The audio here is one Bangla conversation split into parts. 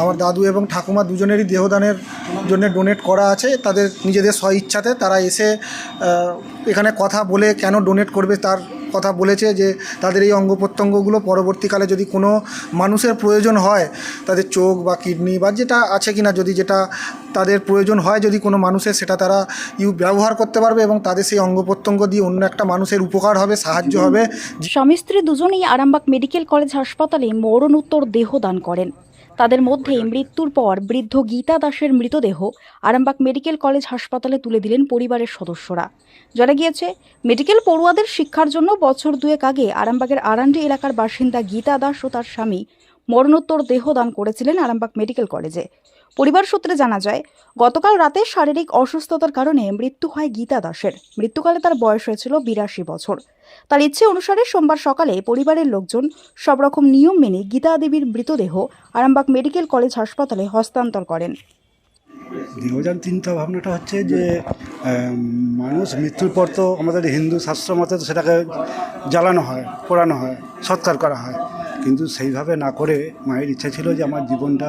আমার দাদু এবং ঠাকুমা দুজনেরই দেহদানের জন্য ডোনেট করা আছে। তাদের নিজেদের স্ব ইচ্ছাতে তারা এসে এখানে কথা বলে কেন ডোনেট করবে তার কথা বলেছে যে তাদের এই অঙ্গ প্রত্যঙ্গগুলো পরবর্তীকালে যদি কোনো মানুষের প্রয়োজন হয়, তাদের চোখ বা কিডনি বা যেটা আছে কিনা যদি যেটা তাদের প্রয়োজন হয় যদি কোনো মানুষের, সেটা তারা ইউ ব্যবহার করতে পারবে এবং তাদের সেই অঙ্গ প্রত্যঙ্গ দিয়ে অন্য একটা মানুষের উপকার হবে, সাহায্য হবে। স্বামী স্ত্রী দুজনেই আরামবাগ মেডিকেল কলেজ হাসপাতালে মরণোত্তর দেহ দান করেন। তাদের মধ্যে মৃত্যুর পর বৃদ্ধ গীতা দাসের মৃতদেহ আরামবাগ মেডিকেল কলেজ হাসপাতালে তুলে দিলেন পরিবারের সদস্যরা। জানা গিয়েছে মেডিকেল পড়ুয়াদের শিক্ষার জন্য বছর দুয়েক আগে আরামবাগের আরান্ডি এলাকার বাসিন্দা গীতা দাস ও তার স্বামী মরণোত্তর দেহ দান করেছিলেন আরামবাগ মেডিকেল কলেজে। পরিবার সূত্রে জানা যায়, গতকাল রাতে শারীরিক অসুস্থতার কারণে মৃত্যু হয় গীতা দাসের। মৃত্যুকালে তার বয়স হয়েছিল বিরাশি বছর। তার ইচ্ছে অনুসারে সোমবার সকালে পরিবারের লোকজন সব রকম নিয়ম মেনে গীতা দেবীর মৃতদেহ আরামবাগ মেডিকেল কলেজ হাসপাতালে হস্তান্তর করেন। দেহযান চিন্তা ভাবনাটা হচ্ছে যে মানুষ মৃত্যুর পর তো আমাদের হিন্দু শাস্ত্র মতে সেটাকে জ্বালানো হয়, পোড়ানো হয়, সৎকার করা হয়। কিন্তু সেইভাবে না করে মায়ের ইচ্ছা ছিল যে আমার জীবনটা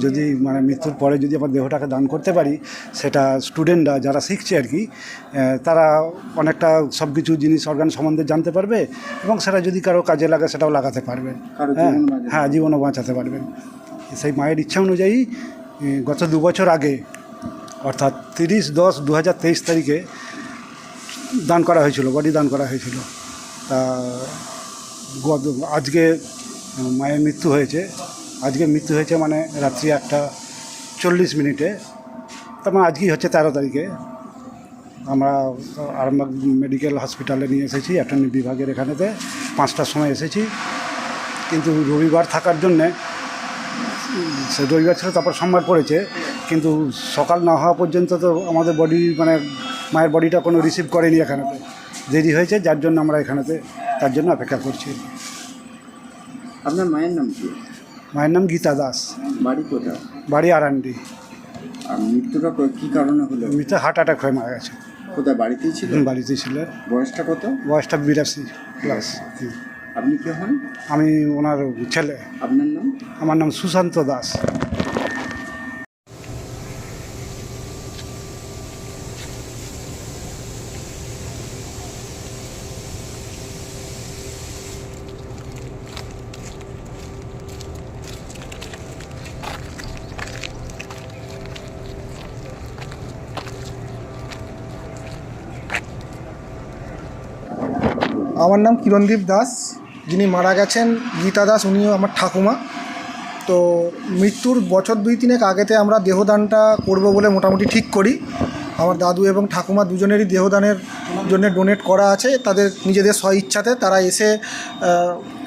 যদি মানে মৃত্যুর পরে যদি আমার দেহটাকে দান করতে পারি সেটা স্টুডেন্টরা যারা শিখছে আর কি তারা অনেকটা সব কিছু জিনিস অর্গান সম্বন্ধে জানতে পারবে এবং সেটা যদি কারও কাজে লাগে সেটাও লাগাতে পারবে। হ্যাঁ হ্যাঁ জীবনও বাঁচাতে পারবেন সেই মায়ের ইচ্ছা অনুযায়ী গত দু বছর আগে অর্থাৎ তিরিশ দশ দু হাজার তেইশ তারিখে দান করা হয়েছিল বডি দান করা হয়েছিল। তা আজকে মায়ের মৃত্যু হয়েছে। আজকে মৃত্যু হয়েছে মানে রাত্রি একটা চল্লিশ মিনিটে। তার মানে আজকেই হচ্ছে তেরো তারিখে। আমরা আরামবাগ মেডিকেল হসপিটালে নিয়ে এসেছি, অ্যাটর্নি বিভাগের এখানেতে। পাঁচটার সময় এসেছি। কিন্তু রবিবার থাকার জন্যে, সে রবিবার ছিল, তারপর সোমবার পড়েছে। কিন্তু সকাল না হওয়া পর্যন্ত তো আমাদের বডি মানে মায়ের বডিটা কোনো রিসিভ করেনি এখানেতে। দেরি হয়েছে, যার জন্য আমরা এখানেতে, তার জন্য অপেক্ষা করছি। আপনার মায়ের নাম কি? মায়ের নাম গীতা দাস। বাড়ি কোথায়? বাড়ি আরান্ডি। আর মৃত্যুটা কী কারণে হলো? মৃত্যু হার্ট অ্যাটাক হয়ে মারা গেছে। কোথায় বাড়িতেই ছিল? বাড়িতেই ছিল। বয়সটা কত? বয়সটা বিরাশি প্লাস আপনি কে হন? আমি ওনার ছেলে। আপনার নাম? আমার নাম সুশান্ত দাস। আমার নাম কিরণদীপ দাস। যিনি মারা গেছেন, গীতা দাস, উনিও আমার ঠাকুমা। তো মৃত্যুর বছর দুই তিনেক আগেতে আমরা দেহদানটা করব বলে মোটামুটি ঠিক করি। আমার দাদু এবং ঠাকুমা দুজনেরই দেহদানের জন্য ডোনেট করা আছে। তাদের নিজেদের স্ব ইচ্ছাতে তারা এসে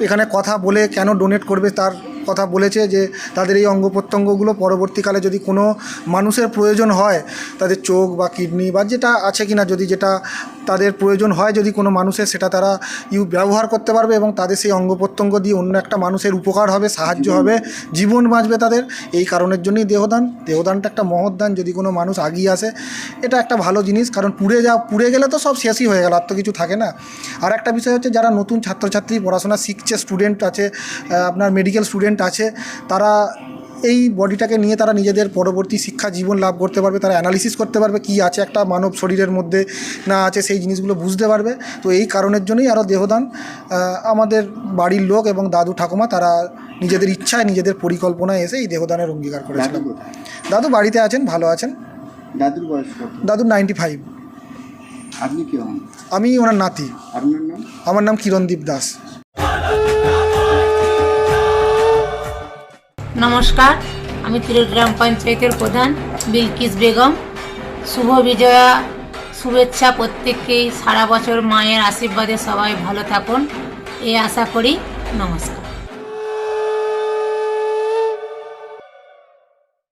এখানে কথা বলে কেন ডোনেট করবে তার কথা বলেছে যে তাদের এই অঙ্গ প্রত্যঙ্গগুলো পরবর্তীকালে যদি কোনো মানুষের প্রয়োজন হয়, তাদের চোখ বা কিডনি বা যেটা আছে কি না যদি যেটা তাদের প্রয়োজন হয় যদি কোনো মানুষের, সেটা তারা ইউ ব্যবহার করতে পারবে এবং তাদের সেই অঙ্গ প্রত্যঙ্গ দিয়ে অন্য একটা মানুষের উপকার হবে, সাহায্য হবে, জীবন বাঁচবে তাদের। এই কারণের জন্যই দেহদান। দেহদানটা একটা মহৎ দান যদি কোনো মানুষ আগিয়ে আসে। এটা একটা ভালো জিনিস, কারণ পুড়ে যা, পুড়ে গেলে তো সব শেষই হয়ে গেল, আর তো কিছু থাকে না। আর একটা বিষয় হচ্ছে যারা নতুন ছাত্রছাত্রী পড়াশোনা শিখছে স্টুডেন্ট আছে আপনার মেডিকেল স্টুডেন্ট আছে তারা এই বডিটাকে নিয়ে তারা নিজেদের পরবর্তী শিক্ষা জীবন লাভ করতে পারবে তারা অ্যানালিসিস করতে পারবে কি আছে একটা মানব শরীরের মধ্যে না আছে সেই জিনিসগুলো বুঝতে পারবে। তো এই কারণের জন্যই আরও দেহদান আমাদের বাড়ির লোক এবং দাদু ঠাকুমা তারা নিজেদের ইচ্ছায় নিজেদের পরিকল্পনায় এসে এই দেহদানের অঙ্গীকার কোথায়? দাদু বাড়িতে আছেন ভালো আছেন? দাদুর বয়স কত? দাদু নাইনটি ফাইভ আপনি কে আমি ওনার নাতি। আপনার নাম? আমার নাম কিরণদীপ দাস। নমস্কার, আমি গ্রাম পঞ্চায়েতের প্রধান বিলকিস বেগম। শুভ বিজয়া, শুভেচ্ছা প্রত্যেককেই। সারা বছর মায়ের আশীর্বাদে সবাই ভালো থাকুন। এই আশা করি নমস্কার।